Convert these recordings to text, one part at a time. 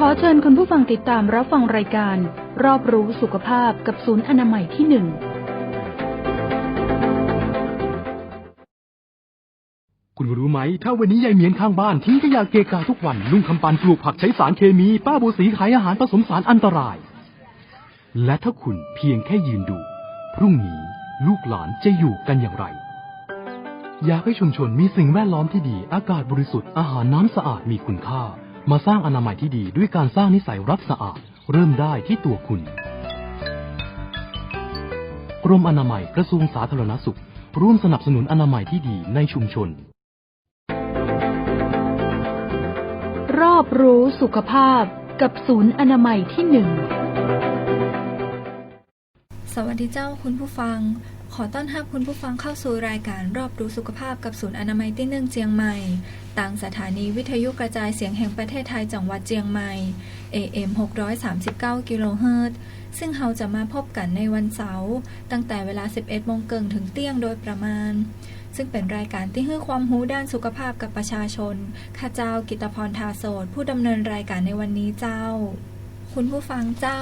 ขอเชิญคุณผู้ฟังติดตามรับฟังรายการ รอบรู้สุขภาพกับศูนย์อนามัยที่หนึ่ง คุณรู้ไหม ถ้าวันนี้ยายเหมียนข้างบ้านทิ้งขยะเกะกะทุกวันลุงคำปันปลูกผักใช้สารเคมี ป้าบัวสีขายอาหารผสมสารอันตราย และถ้าคุณเพียงแค่ยืนดู พรุ่งนี้ลูกหลานจะอยู่กันอย่างไร อยากให้ชุมชนมีสิ่งแวดล้อมที่ดี อากาศบริสุทธิ์อาหารน้ำสะอาดมีคุณค่า มาสร้างอนามัยที่ดีด้วยการสร้างนิสัยรักสะอาด เริ่มได้ที่ตัวคุณ กรมอนามัยกระทรวงสาธารณสุข ร่วมสนับสนุนอนามัยที่ดีในชุมชน รอบรู้สุขภาพกับศูนย์อนามัยที่หนึ่งสวัสดีเจ้าคุณผู้ฟัง ขอต้อนรับคุณผู้ฟังเข้าสู่รายการรอบรู้สุขภาพกับศูนย์อนามัยที่หนึ่งเจียงใหม่ต่างสถานีวิทยุกระจายเสียงแห่งประเทศไทยจังหวัดเจียงใหม่ AM 639 กิโลเฮิรตซ์ซึ่งเราจะมาพบกันในวันเสาร์ตั้งแต่เวลา 11โมงเกิงถึงเที่ยงโดยประมาณ ซึ่งเป็นรายการที่ให้ความรู้ด้านสุขภาพกับประชาชนข้าเจ้ากิตพรทาโสดผู้ดำเนินรายการในวันนี้เจ้า คุณผู้ฟังเจ้า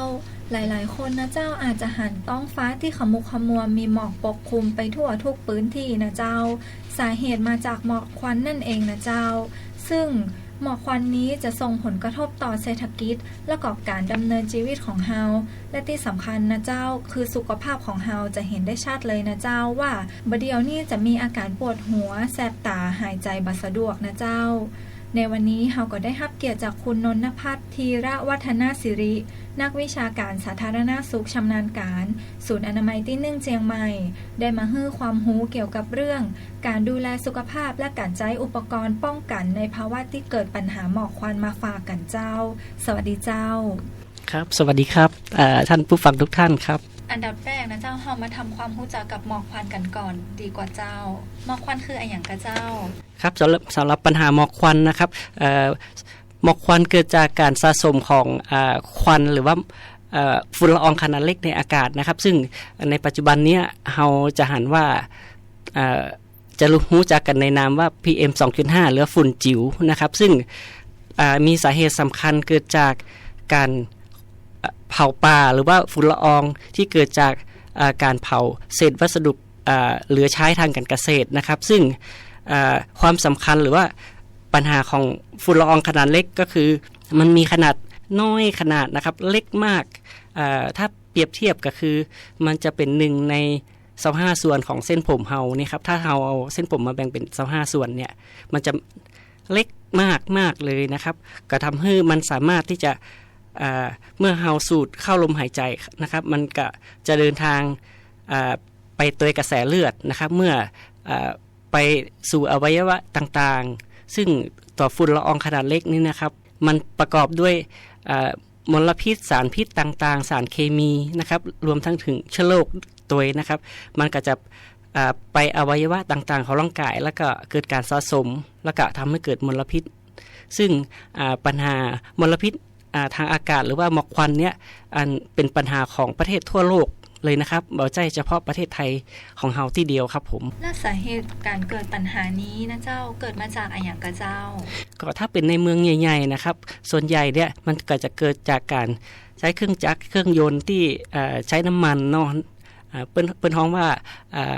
หลายๆ คนนะเจ้าอาจจะหันต้องฟ้าที่ขมุกขมัวมีหมอกปกคลุมไปทั่วทุกพื้นที่นะเจ้า สาเหตุมาจากหมอกควันนั่นเองนะเจ้า ซึ่งหมอกควันนี้จะส่งผลกระทบต่อเศรษฐกิจ และกอบการดำเนินชีวิตของเฮา และที่สำคัญนะเจ้า คือสุขภาพของเฮาจะเห็นได้ชัดเลยนะเจ้าว่าบดเดียวนี้จะมีอาการปวดหัว แสบตาหายใจบัสะดวกนะเจ้า ในวันนี้เฮาก็ได้รับเกียรติจากคุณนนทพัฒน์ธีระวัฒนาสิริ นักวิชาการสาธารณาสุขชำนาญการ ศูนย์อนามัยที่หนึ่งเจียงใหม่ ได้มาให้ความรู้เกี่ยวกับเรื่อง การดูแลสุขภาพและการใช้อุปกรณ์ป้องกันในภาวะที่เกิดปัญหาหมอกควันมาฝากกันเจ้า สวัสดีเจ้า ครับ สวัสดีครับเอ่อท่านผู้ฟังทุกท่านครับอันดับแรกนะเจ้าเฮามาทำความรู้จักกับหมอกควันกันก่อน ดีกว่าเจ้า หมอกควันคืออะไรอย่างกะเจ้า ครับสำหรับสำหรับปัญหาหมอกควันนะครับหมอกควันเกิดจากการสะสมของอควันหรือว่าฝุ่นละอองขนาดเล็กในอากาศนะครับ ซึ่งในปัจจุบันนี้เราจะหันว่าจะรู้จักกันในนามว่า PM 2.5 หรือฝุ่นจิ๋วนะครับ ซึ่งมีสาเหตุสำคัญเกิดจากการเผาป่าหรือว่าฝุ่นละอองที่เกิดจากการเผาเศษวัสดุเหลือใช้ทางการเกษตรนะครับ ซึ่ง ความสำคัญหรือว่าปัญหาของฝุ่นละอองขนาดเล็กก็คือ มันมีขนาดน้อยขนาดนะครับเล็กมากถ้าเปรียบเทียบก็คือ มันจะเป็นหนึ่งใน25ส่วนของเส้นผมเฮานี่ครับถ้าเฮาเอาเส้นผมมาแบ่งเป็น25ส่วนเนี่ยมันจะเล็กมากมากเลยนะครับ ก็ทำให้มันสามารถที่จะเมื่อเฮาสูดเข้าลมหายใจนะครับ มันก็จะเดินทางไปโดยกระแสเลือดนะครับ เมื่อ ไปสู่อวัยวะต่างๆ ซึ่งต่อฝุ่นละอองขนาดเล็กนี่นะครับ มันประกอบด้วยมลพิษสารพิษต่างๆ สารเคมีนะครับ รวมทั้งถึงเชื้อโรคตัวนะครับ มันก็จะไปอวัยวะต่างๆ ของร่างกาย แล้วก็เกิดการสะสม แล้วก็ทำให้เกิดมลพิษ ซึ่งปัญหามลพิษทางอากาศหรือว่าหมอกควันเนี่ยอันเป็นปัญหาของประเทศทั่วโลก เลยนะครับบ่ใช่เฉพาะประเทศไทยของเฮาที่เดียวครับผมและสาเหตุการเกิดปัญหานี้นะเจ้าเกิดมาจากอะไรอย่างกะเจ้า ก็ถ้าเป็นในเมืองใหญ่ๆนะครับ ส่วนใหญ่เนี่ยมันก็จะเกิดจากการใช้เครื่องจักรเครื่องยนต์ที่เอ่อใช้น้ำมันเนาะอ่าเปิ้นเปิ้นฮ้องว่าอ่า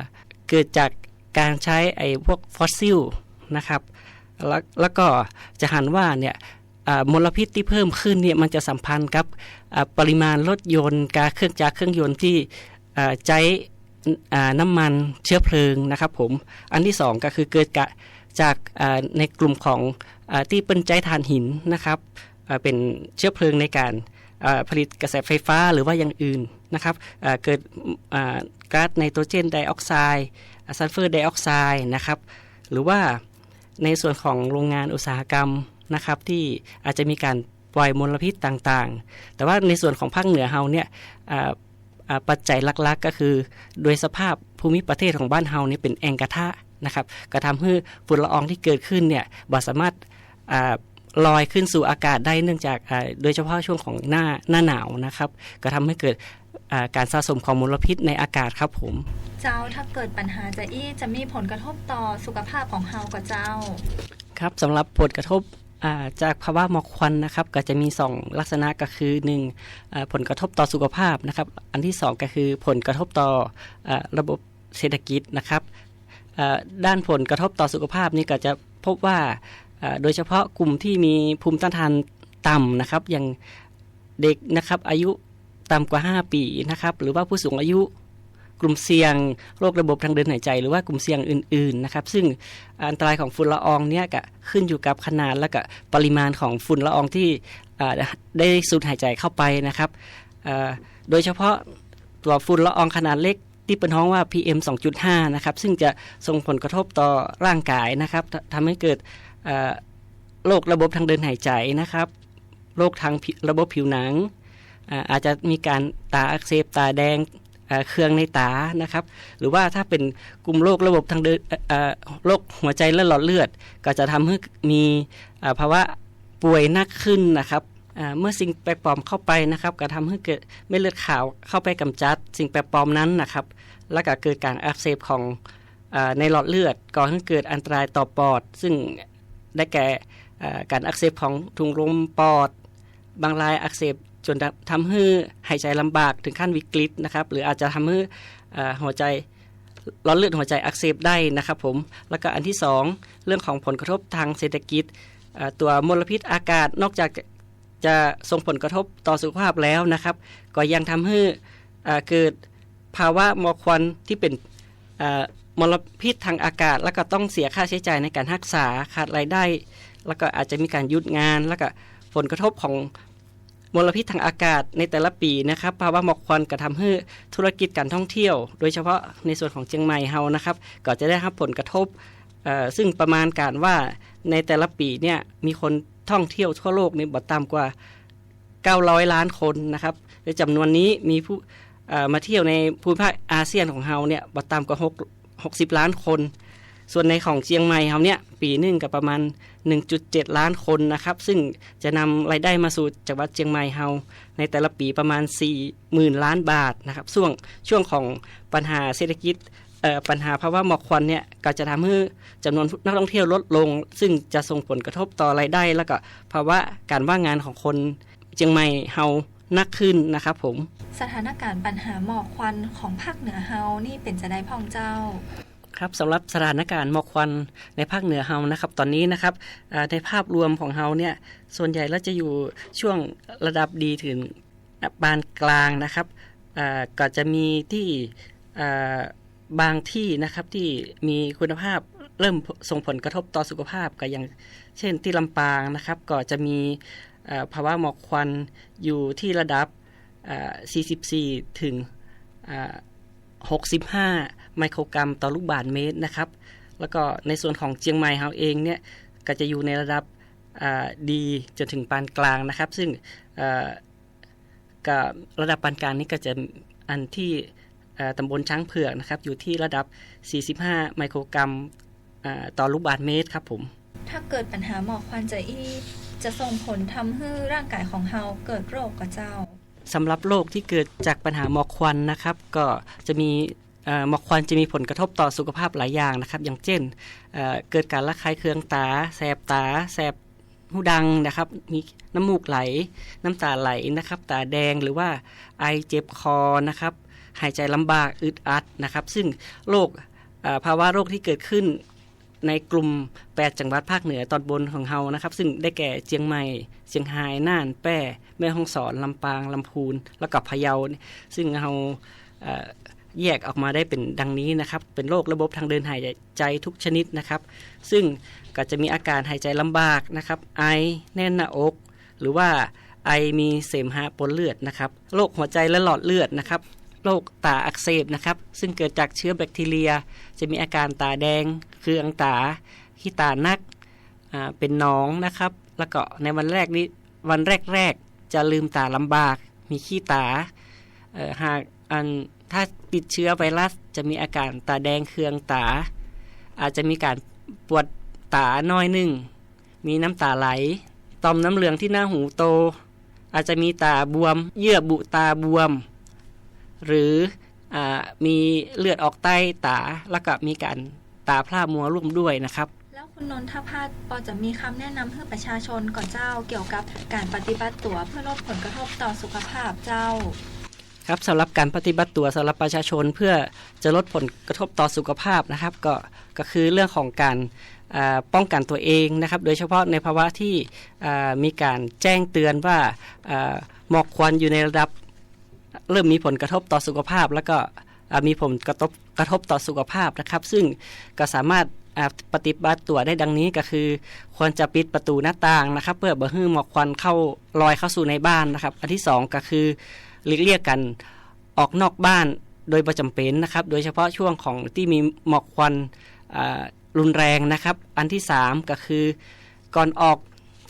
เกิดจากการใช้ไอ้พวกฟอสซิลนะครับแล้วแล้วก็จะหันว่าเนี่ยอ่า มลพิษที่เพิ่มขึ้นเนี่ยมันจะสัมพันธ์กับปริมาณรถยนต์การเครื่องจักรเครื่องยนต์ที่ใช้น้ำมันเชื้อเพลิงนะครับผมอันที่สองก็คือเกิดกจากในกลุ่มของอที่เป็นใจถ่านหินนะครับเป็นเชื้อเพลิงในการผลิตกระแสไฟฟ้าหรือว่าอย่างอื่นนะครับเกิดก๊าซไนโตรเจนไดออกไซด์ซัลเฟอร์ไดออกไซด์นะครับหรือว่าในส่วนของโรงงานอุตสาหกรรม นะครับที่อาจจะมีการปล่อยมลพิษต่างๆ แต่ว่าในส่วนของภาคเหนือเฮาเนี่ยอ่าอ่าปัจจัยหลักๆ ก็คือ โดยสภาพภูมิประเทศของบ้านเฮานี่เป็นแองกระทะนะครับก็ทำให้ฝุ่นละอองที่เกิดขึ้นเนี่ยบ่สามารถอ่าลอยขึ้นสู่อากาศได้เนื่องจากอ่าโดยเฉพาะช่วงของหน้าหน้าหนาวนะครับ ก็ทำให้เกิดอ่าการสะสมของมลพิษในอากาศครับผม เจ้าถ้าเกิดปัญหาจะอี้จะมีผลกระทบต่อสุขภาพของเฮากับเจ้า ครับสำหรับผลกระทบอ่า จากภาวะหมอกควันนะครับก็จะมี 2 ลักษณะก็คือ1อ่าผลกระทบต่อสุขภาพนะครับ อันที่ 2 ก็คือผลกระทบต่ออระบบเศรษฐกิจนะครับด้านผลกระทบต่อสุขภาพนี่ก็จะพบว่าอ่าโดยเฉพาะกลุ่มที่มีภูมิต้านทานต่ำนะครับ อย่างเด็กนะครับอายุต่ำกว่า 5 ปีนะครับ หรือว่าผู้สูงอายุ กลุ่มเสี่ยงโรคระบบทางเดินหายใจ หรือว่ากลุ่มเสี่ยงอื่นๆนะครับ ซึ่งอันตรายของฝุ่นละอองเนี่ยก็ขึ้นอยู่กับขนาดและก็ปริมาณของฝุ่นละอองที่ได้สูดหายใจเข้าไปนะครับโดยเฉพาะตัวฝุ่นละอองขนาดเล็กที่เป็นท้องว่า PM 2.5 นะครับ ซึ่งจะส่งผลกระทบต่อร่างกายนะครับทำให้เกิดโรคระบบทางเดินหายใจนะครับโรคทางระบบผิวหนังอาจจะมีการตาอักเสบตาแดง เครืองในตานะครับ หรือว่าถ้าเป็นกลุ่มโรคระบบทางเดินโรคหัวใจและหลอดเลือด ก็จะทำให้มีภาวะป่วยหนักขึ้นนะครับเมื่อสิ่งแปลกปลอมเข้าไปนะครับก็ทำให้เกิดเม็ดเลือดขาวเข้าไปกำจัด สิ่งแปลกปลอมนั้นนะครับ แล้วก็เกิดการอักเสบของอในหลอดเลือดก่อให้เกิดอันตรายต่อปอด ซึ่งได้แก่การอักเสบของถุงลมปอด บางรายอักเสบ จนทำให้หายใจลำบากถึงขั้นวิกฤตนะครับ หรืออาจจะทำให้หัวใจหลอดเลือดหัวใจอักเสบได้นะครับผม แล้วก็อันที่ 2 เรื่องของผลกระทบทางเศรษฐกิจ ตัวมลพิษอากาศนอกจากจะส่งผลกระทบต่อสุขภาพแล้วนะครับ ก็ยังทำให้เกิดภาวะหมอกควันที่เป็นมลพิษทางอากาศ แล้วก็ต้องเสียค่าใช้จ่ายในการรักษาขาดรายได้ แล้วก็อาจจะมีการยุดงาน แล้วก็ผลกระทบของ มลพิษทางอากาศในแต่ละปีนะครับภาวะหมอกควันก็ทำให้ธุรกิจการท่องเที่ยว โดยเฉพาะในส่วนของเชียงใหม่เฮานะครับ ก็จะได้รับผลกระทบ ซึ่งประมาณการว่าในแต่ละปีเนี่ยมีคนท่องเที่ยวทั่วโลกนี่บ่ต่ำกว่า 900 ล้านคนนะครับในจำนวนนี้มีผู้มาเที่ยวในภูมิภาคอาเซียนของเฮาเนี่ยบ่ต่ำกว่า 6 60 ล้านคน ส่วนในของเชียงใหม่เฮาเนี่ย ปีหนึ่งกับประมาณ 1.7 ล้านคนนะครับ ซึ่งจะนำรายได้มาสู่จังหวัดเชียงใหม่เฮาในแต่ละปีประมาณ 40,000 ล้านบาทนะครับช่วงช่วงของปัญหาเศรษฐกิจปัญหาภาวะหมอกควันเนี่ยก็จะทำให้จำนวนนักท่องเที่ยวลดลง ซึ่งจะส่งผลกระทบต่อรายได้ แล้วก็ภาวะการว่างงานของคนเชียงใหม่เฮานักขึ้นนะครับผม สถานการณ์ปัญหาหมอกควันของภาคเหนือเฮานี่เป็นจะได้พ่องเจ้า ครับสำหรับสถานการณ์หมอกควันในภาคเหนือเฮานะครับ ตอนนี้นะครับในภาพรวมของเฮาเนี่ยส่วนใหญ่แล้วจะอยู่ช่วงระดับดีถึงปานกลางนะครับอ่าก็จะมีที่บางที่นะครับที่มีคุณภาพเริ่มส่งผลกระทบต่อสุขภาพก็อย่างเช่นที่ลำปางนะครับ ก็จะมีภาวะหมอกควันอยู่ที่ระดับ 44 ถึง 65 ไมโครกรัมต่อลูกบาศก์เมตรนะครับ แล้วก็ในส่วนของเชียงใหม่เฮาเองเนี่ยก็จะอยู่ในระดับอ่าดีจนถึงปานกลางนะครับ ซึ่งอ่ากับระดับปานกลางนี้ก็จะอันที่อ่าตำบลช้างเผือกนะครับ อยู่ที่ระดับ 45 ไมโครกรัมอ่าต่อลูกบาศก์เมตรครับผม ถ้าเกิดปัญหาหมอกควันจะอีจะส่งผลทำให้ร่างกายของเฮาเกิดโรคกับเจ้าสำหรับโรคที่เกิดจากปัญหาหมอกควันนะครับ ก็จะมีเอ่อ หมอกควันจะมีผลกระทบต่อสุขภาพหลายอย่างนะครับ อย่างเช่นเเกิดการระคายเคืองตา แสบตา แสบหูดังนะครับ มีน้ำมูกไหล น้ำตาไหลนะครับ ตาแดงหรือว่าไอเจ็บคอนะครับ หายใจลำบากอึดอัดนะครับ ซึ่งโรคภาวะโรคที่เกิดขึ้นในกลุ่ม 8 จังหวัดภาคเหนือตอนบนของเฮานะครับ ซึ่งได้แก่เชียงใหม่ เชียงราย น่าน แป้ แม่ฮ่องสอน ลำปาง ลำพูน แล้วก็พะเยา ซึ่งเรา แยกออกมาได้เป็นดังนี้นะครับ เป็นโรคระบบทางเดินหายใจทุกชนิดนะครับ ซึ่งก็จะมีอาการหายใจลำบากนะครับ ไอแน่นหน้าอก หรือว่าไอมีเสมหะปนเลือดนะครับ โรคหัวใจและหลอดเลือดนะครับ โรคตาอักเสบนะครับ ซึ่งเกิดจากเชื้อแบคทีเรีย จะมีอาการตาแดง เคืองตา ขี้ตานักอ่าเป็นหน้องนะครับ แล้วก็ในวันแรกนี้ วันแรกๆ จะลืมตาลำบาก มีขี้ตา หากอัน ถ้าติดเชื้อไวรัสจะมีอาการตาแดงเคืองตา อาจจะมีการปวดตาน้อยหนึ่ง มีน้ำตาไหล ต่อมน้ำเหลืองที่หน้าหูโต อาจจะมีตาบวม เยื่อบุตาบวม หรืออมีเลือดออกใต้ตา แล้วก็มีการตาพร่ามัวร่วมด้วยนะครับแล้วคุณนนทพัฒน์ปอจะมีคำแนะนำให้ประชาชนก่อนเจ้าเกี่ยวกับการปฏิบัติตัวเพื่อลดผลกระทบต่อสุขภาพเจ้า ครับสำหรับการปฏิบัติตัวสำหรับประชาชนเพื่อจะลดผลกระทบต่อสุขภาพนะครับ ก็ก็คือเรื่องของการป้องกันตัวเองนะครับ โดยเฉพาะในภาวะที่มีการแจ้งเตือนว่าหมอกควันอยู่ในระดับเริ่มมีผลกระทบต่อสุขภาพ แล้วก็มีผลกระทบกระทบต่อสุขภาพนะครับ ซึ่งก็สามารถปฏิบัติตัวได้ดังนี้ก็คือ ควรจะปิดประตูหน้าต่างนะครับ เพื่อบ่ให้หมอกควันเข้าลอยเข้าสู่ในบ้านนะครับ อันที่สองก็คือ หลีกเลี่ยงกันออกนอกบ้านโดยประจำเป็นนะครับ โดยเฉพาะช่วงของที่มีหมอกควันรุนแรงนะครับ อันที่สามก็คือก่อนออก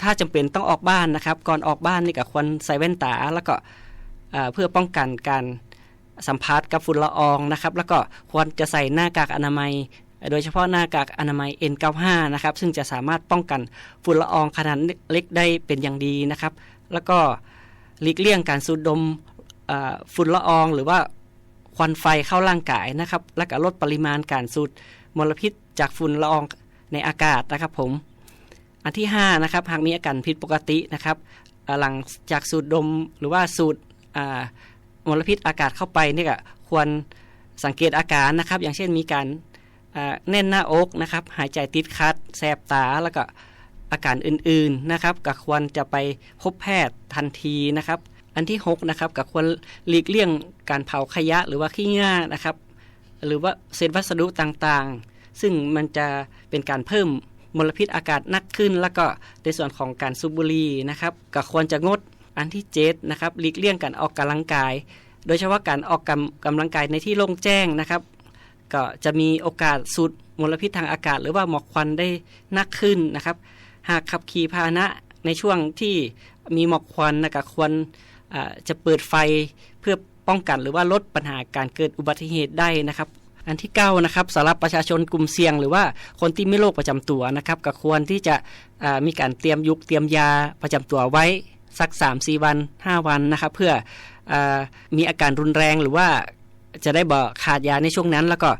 ถ้าจำเป็นต้องออกบ้านนะครับ ก่อนออกบ้านนี่ก็ควรใส่แว่นตา แล้วก็เพื่อป้องกันการสัมผัสกับฝุ่นละอองนะครับ แล้วก็ควรจะใส่หน้ากากอนามัย โดยเฉพาะหน้ากากอนามัย N95 นะครับ ซึ่งจะสามารถป้องกันฝุ่นละอองขนาดเล็กได้เป็นอย่างดีนะครับ แล้วก็หลีกเลี่ยงการสูดดม ฝุ่นละอองหรือว่าควันไฟเข้าร่างกายนะครับ และก็ลดปริมาณการสูดมลพิษจากฝุ่นละอองในอากาศนะครับผม อันที่5นะครับหากมีอาการผิดปกตินะครับหลังจากสูดดมหรือว่าสูดมลพิษอากาศเข้าไปนี่ก็ควรสังเกตอาการนะครับ อย่างเช่นมีการแน่นหน้าอกนะครับ หายใจติดคัด แสบตาแล้วก็อาการอื่นๆนะครับก็ควรจะไปพบแพทย์ทันทีนะครับ อันที่ 6 นะครับก็ควรหลีกเลี่ยงการเผาขยะหรือว่าขี้ง่านะครับ หรือว่าเศษวัสดุต่างๆ ซึ่งมันจะเป็นการเพิ่มมลพิษอากาศนักขึ้น แล้วก็ในส่วนของการสูบบุหรี่นะครับก็ควรจะงดอันที่7นะครับหลีกเลี่ยงการออกกำลังกาย โดยเฉพาะการออกกำกำลังกายในที่โล่งแจ้งนะครับ ก็จะมีโอกาสสูดมลพิษทางอากาศ หรือว่าหมอกควันได้นักขึ้นนะครับ หากขับขี่พาหนะในช่วงที่มีหมอกควันนะก็ควร จะเปิดไฟเพื่อป้องกันหรือว่าลดปัญหาการเกิดอุบัติเหตุได้นะครับ อันที่9นะครับสำหรับประชาชนกลุ่มเสี่ยง หรือว่าคนที่ไม่โรคประจำตัวนะครับก็ควรที่จะมีการเตรียมยุกเตรียมยาประจำตัวไว้สัก 3-4 วัน 5 วันนะครับเพื่ออมีอาการรุนแรงหรือว่าจะได้บ่ขาดยาในช่วงนั้น แล้วก็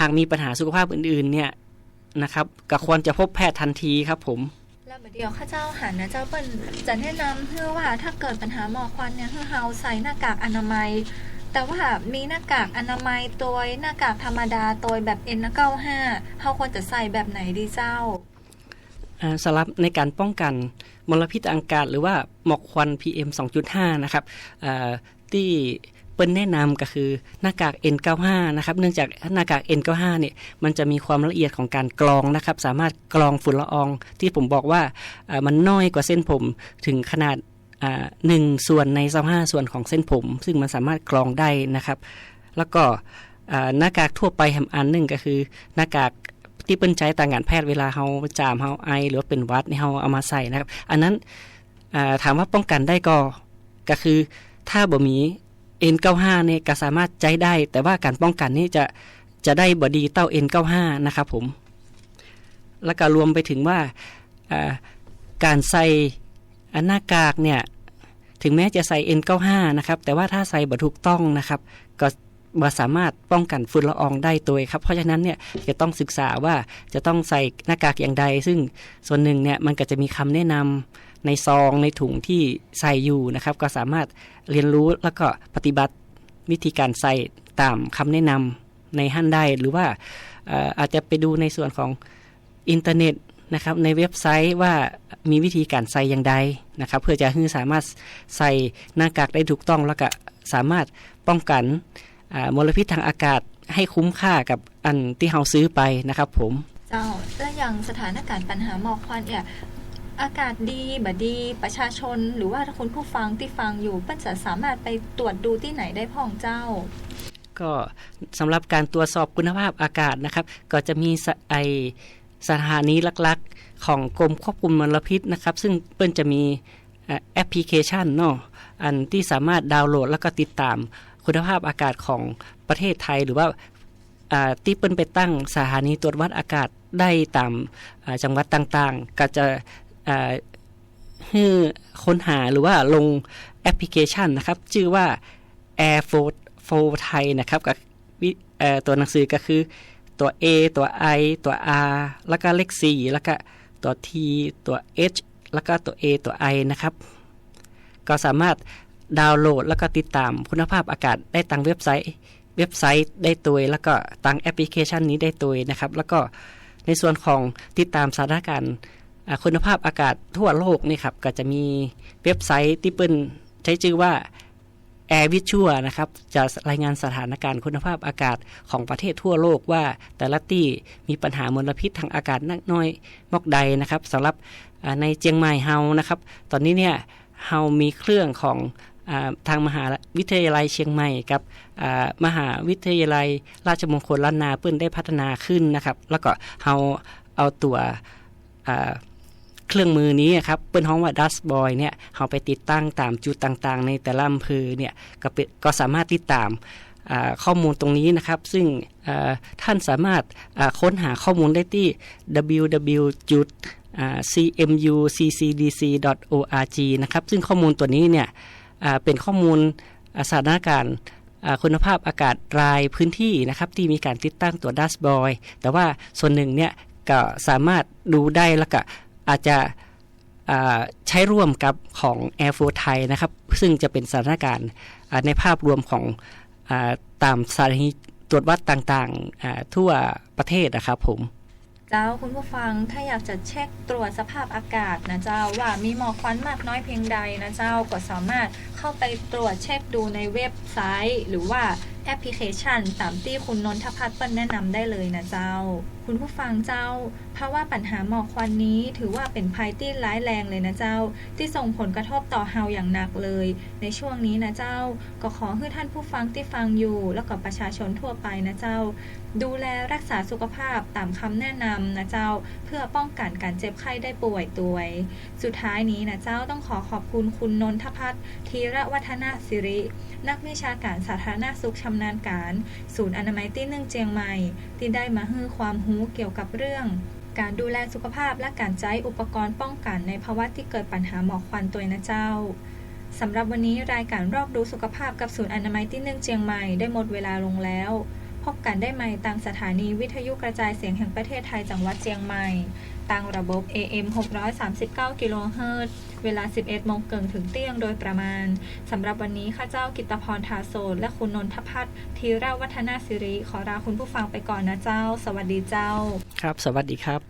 หากมีปัญหาสุขภาพอื่นๆเนี่ยนะครับก็ควรจะพบแพทย์ทันทีครับผม แล้วเดี๋ยวข้าเจ้าหันนะเจ้าเปิ้นจะแนะนำเพื่อว่าถ้าเกิดปัญหาหมอกควันเนี่ยให้เฮาใส่หน้ากากอนามัย แต่ว่ามีหน้ากากอนามัยตัวหน้ากากธรรมดาตัวแบบ N95 เฮาควรจะใส่แบบไหนดีเจ้าอ่าสำหรับในการป้องกันมลพิษอากาศหรือว่าหมอกควัน PM 2.5 นะครับอ่าที่ ปิ้นแนะนำก็คือหน้ากาก N95 นะครับเนื่องจากหน้ากาก N95 เนี่ยมันจะมีความละเอียดของการกรองนะครับ สามารถกรองฝุ่นละอองที่ผมบอกว่ามันน้อยกว่าเส้นผมถึงขนาดหนึ่งส่วนใน25ส่วนของเส้นผม ซึ่งมันสามารถกรองได้นะครับ แล้วก็หน้ากากทั่วไปแฮมอันหนึ่งก็คือหน้ากากที่เปิ้นใช้ต่างการแพทย์เวลาเฮาจามเฮาไอ หรือว่าเป็นวัดนี่เฮาเอามาใส่นะครับ อันนั้นถามว่าป้องกันได้ก็ก็คือถ้าบ่มี N95 เนี่ยก็สามารถใช้ได้ แต่ว่าการป้องกันนี่จะจะได้บ่ดีเต้า N95 นะครับผม แล้วก็รวมไปถึงว่าการใส่หน้ากากเนี่ยถึงแม้จะใส่ N95 นะครับ แต่ว่าถ้าใส่บ่ถูกต้องนะครับ ก็บ่สามารถป้องกันฝุ่นละอองได้ตัวครับ เพราะฉะนั้นเนี่ยจะต้องศึกษาว่าจะต้องใส่หน้ากากอย่างใด ซึ่งส่วนหนึ่งเนี่ยมันก็จะมีคำแนะนำ ในซองในถุงที่ใส่อยู่นะครับ ก็สามารถเรียนรู้แล้วก็ปฏิบัติวิธีการใส่ตามคำแนะนำในหั่นได้หรือว่าอาจจะไปดูในส่วนของอินเทอร์เน็ตนะครับในเว็บไซต์ว่ามีวิธีการใส่อย่างใดนะครับ เพื่อจะให้สามารถใส่หน้ากากได้ถูกต้องแล้วก็สามารถป้องกันมลพิษทางอากาศให้คุ้มค่ากับอันที่เราซื้อไปนะครับผม เจ้าและอย่างสถานการณ์ปัญหาหมอกควันเนี่ย อากาศดีบดีประชาชน หรือว่าถ้าคุณผู้ฟังที่ฟังอยู่เปิ้นจะสามารถไปตรวจดูที่ไหนได้พ่องเจ้า ก็สำหรับการตรวจสอบคุณภาพอากาศนะครับ ก็จะมีไอสถานีหลักๆ ของกรมควบคุมมลพิษนะครับ ซึ่งเปิ้นจะมีแอปพลิเคชันเนาะอันที่สามารถดาวน์โหลดแล้วก็ติดตามคุณภาพอากาศของประเทศไทยหรือว่าที่เปิ้นไปตั้งสถานีตรวจวัดอากาศได้ตามจังหวัดต่างๆ ก็จะ ให้ค้นหาหรือว่าลงแอปพลิเคชันนะครับ ชื่อว่า Air f o โฟไทยนะครับกับตัวหนังสือก็คือตัว A ตัว I ตัว R แล้วก็เลข C แล้วก็ตัว T ตัว H แล้วก็ตัว A ตัว I นะครับ ก็สามารถดาวน์โหลดแล้วก็ติดตามคุณภาพอากาศได้ทางเว็บไซต์ เว็บไซต์ได้ตัวแล้วก็ตั้งแอปพลิเคชันนี้ได้ตัวนะครับ แล้วก็ในส่วนของติดตามสถานการณ์ คุณภาพอากาศทั่วโลกนี่ครับก็จะมีเว็บไซต์ที่เปิ้นใช้ชื่อว่า Air v i s u a นะครับ จะรายงานสถานการณ์คุณภาพอากาศของประเทศทั่วโลกว่าแต่ละที่มีปัญหามลพิษทางอากาศนักน้อยมอกใดนะครับสำหรับในเจียงใหม่เฮานะครับ ตอนนี้เนี่ยเฮามีเครื่องของอทางมหาวิทยาลัยเชียงใหม่กับมหาวิทยาลัยราชมงคลล้านนาเปิ้นได้พัฒนาขึ้นนะครับ แล้วก็เฮาเอาตัว เครื่องมือนี้ครับเปิ้นฮ้องว่าดัสบอยเนี่ยเราไปติดตั้งตามจุดต่างๆ ในแต่ละอำเภอเนี่ยก็ก็สามารถติดตามข้อมูลตรงนี้นะครับ ซึ่งท่านสามารถค้นหาข้อมูลได้ที่ www. cmuccdc.org นะครับ ซึ่งข้อมูลตัวนี้เนี่ยเป็นข้อมูลสถานการณ์คุณภาพอากาศรายพื้นที่นะครับ ที่มีการติดตั้งตัวดัสบอยแต่ว่าส่วนหนึ่งเนี่ยก็สามารถดูได้แล้วก็ อาจจะใช้ร่วมกับของ Air f o r ไทยนะครับ ซึ่งจะเป็นสถานการณ์ในภาพรวมของอตามสถานีตรวจวัดต่างๆทั่วประเทศนะครับผมแล้วคุณผู้ฟังถ้าอยากจะเช็คตรวจสภาพอากาศนะเจ้าว่ามีหมอกควันมากน้อยเพียงใดนะเจ้าก็สามารถ เข้าไปตรวจเช็คดูในเว็บไซต์ หรือว่าแอปพลิเคชันตามที่คุณนนทพัฒน์เปิ้ลแนะนำได้เลยนะเจ้า คุณผู้ฟังเจ้า เพราะว่าปัญหาหมอกควันนี้ถือว่าเป็นภัยที่ร้ายแรงเลยนะเจ้า ที่ส่งผลกระทบต่อเฮาอย่างหนักเลย ในช่วงนี้นะเจ้า ก็ขอให้ท่านผู้ฟังที่ฟังอยู่ แล้วก็ประชาชนทั่วไปนะเจ้า ดูแลรักษาสุขภาพตามคำแนะนำนะเจ้า เพื่อป้องกันการเจ็บไข้ได้ป่วยตัวสุดท้ายนี้นะเจ้าต้องขอขอบคุณคุณนนทพัฒน์ธีระวัฒนาสิริ นักวิชาการสาธารณสุขชำนาญการ ศูนย์อนามัยที่หนึ่งเจียงใหม่ ที่ได้มาให้ความรู้เกี่ยวกับเรื่อง การดูแลสุขภาพและการใช้อุปกรณ์ป้องกันในภาวะที่เกิดปัญหาหมอกควันตัวนะเจ้าสำหรับวันนี้รายการรอบรู้สุขภาพกับศูนย์อนามัยที่หนึ่งเจียงใหม่ได้หมดเวลาลงแล้วพบกันได้ใหม่ตามสถานีวิทยุกระจายเสียงแห่งประเทศไทยจังหวัดเจียงใหม่ตามระบบ AM 639 กิโลเฮิรตซ์ เวลา 11โมงเกิงถึงเที่ยงโดยประมาณ สำหรับวันนี้ข้าเจ้ากิตพรทาโสดและคุณนนทพัฒน์ธีราวัฒนาสิริ ขอลาคุณผู้ฟังไปก่อนนะเจ้า สวัสดีเจ้า ครับ สวัสดีครับ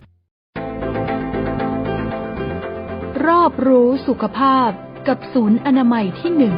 รอบรู้สุขภาพกับศูนย์อนามัยที่หนึ่ง